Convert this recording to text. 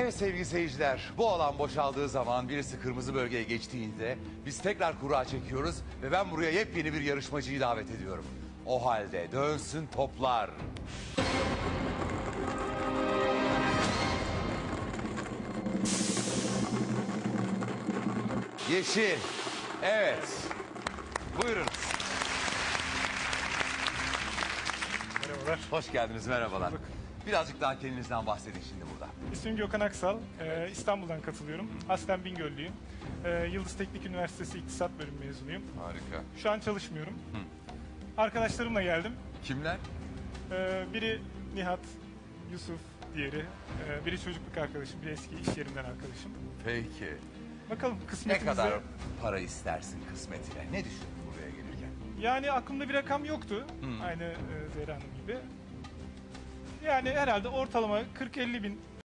Evet sevgili seyirciler, bu alan boşaldığı zaman birisi kırmızı bölgeye geçtiğinde biz tekrar kura çekiyoruz ve ben buraya yepyeni bir yarışmacıyı davet ediyorum. O halde dönsün toplar. Yeşil. Evet. Buyurun. Merhabalar. Hoş geldiniz, merhabalar. Birazcık daha kendinizden bahsedin şimdi burada. İsmim Gökhan Aksal. Ee, İstanbul'dan katılıyorum. Aslen Bingöllüyüm. Ee, Yıldız Teknik Üniversitesi İktisat Bölümü mezunuyum. Harika. Şu an çalışmıyorum. Arkadaşlarımla geldim. Kimler? Ee, biri Nihat, Yusuf diğeri. Ee, biri çocukluk arkadaşım, biri eski iş yerimden arkadaşım. Peki. Bakalım Ne kısmetimize... kadar para istersin kısmetine? Ne düşündün buraya gelirken? Yani aklımda bir rakam yoktu. Aynı e, Zehra Hanım gibi. Yani herhalde ortalama 40-50 bin